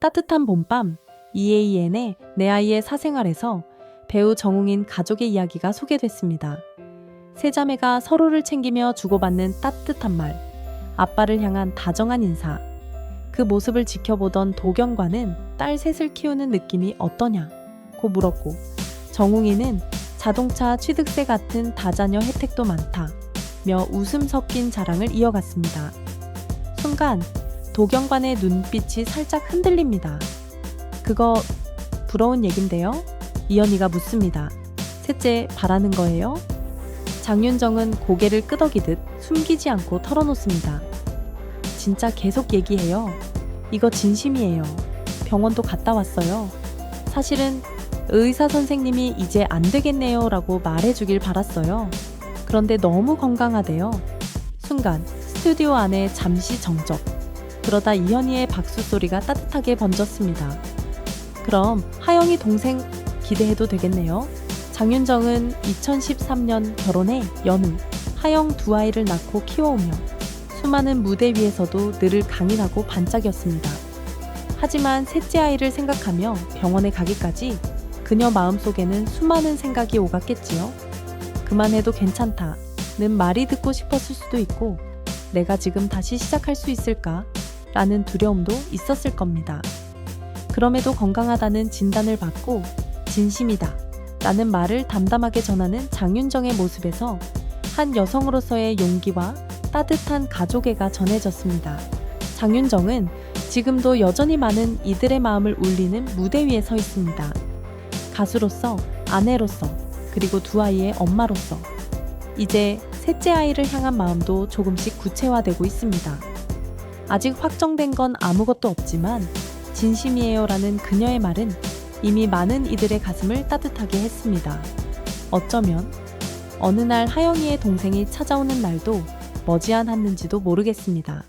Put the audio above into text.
따뜻한 봄밤 EAN의 내 아이의 사생활에서 배우 정웅인 가족의 이야기가 소개됐습니다. 세 자매가 서로를 챙기며 주고받는 따뜻한 말, 아빠를 향한 다정한 인사. 그 모습을 지켜보던 도경과는 딸 셋을 키우는 느낌이 어떠냐 고 물었고, 정웅이는 자동차 취득세 같은 다자녀 혜택도 많다. 며 웃음 섞인 자랑을 이어갔습니다. 순간 도경관의 눈빛이 살짝 흔들립니다. 그거 부러운 얘긴데요? 이연희가 묻습니다. 셋째 바라는 거예요? 장윤정은 고개를 끄덕이듯 숨기지 않고 털어놓습니다. 진짜 계속 얘기해요. 이거 진심이에요. 병원도 갔다 왔어요. 사실은 의사 선생님이 이제 안 되겠네요 라고 말해주길 바랐어요. 그런데 너무 건강하대요. 순간 스튜디오 안에 잠시 정적. 그러다 이현희의 박수 소리가 따뜻하게 번졌습니다. 그럼 하영이 동생 기대해도 되겠네요. 장윤정은 2013년 결혼해 연우, 하영 두 아이를 낳고 키워오며 수많은 무대 위에서도 늘 강인하고 반짝였습니다. 하지만 셋째 아이를 생각하며 병원에 가기까지 그녀 마음속에는 수많은 생각이 오갔겠지요. 그만해도 괜찮다는 말이 듣고 싶었을 수도 있고 내가 지금 다시 시작할 수 있을까? 라는 두려움도 있었을 겁니다. 그럼에도 건강하다는 진단을 받고 진심이다 라는 말을 담담하게 전하는 장윤정의 모습에서 한 여성으로서의 용기와 따뜻한 가족애가 전해졌습니다. 장윤정은 지금도 여전히 많은 이들의 마음을 울리는 무대 위에 서 있습니다. 가수로서, 아내로서, 그리고 두 아이의 엄마로서 이제 셋째 아이를 향한 마음도 조금씩 구체화되고 있습니다. 아직 확정된 건 아무것도 없지만 진심이에요라는 그녀의 말은 이미 많은 이들의 가슴을 따뜻하게 했습니다. 어쩌면 어느 날 하영이의 동생이 찾아오는 날도 머지않았는지도 모르겠습니다.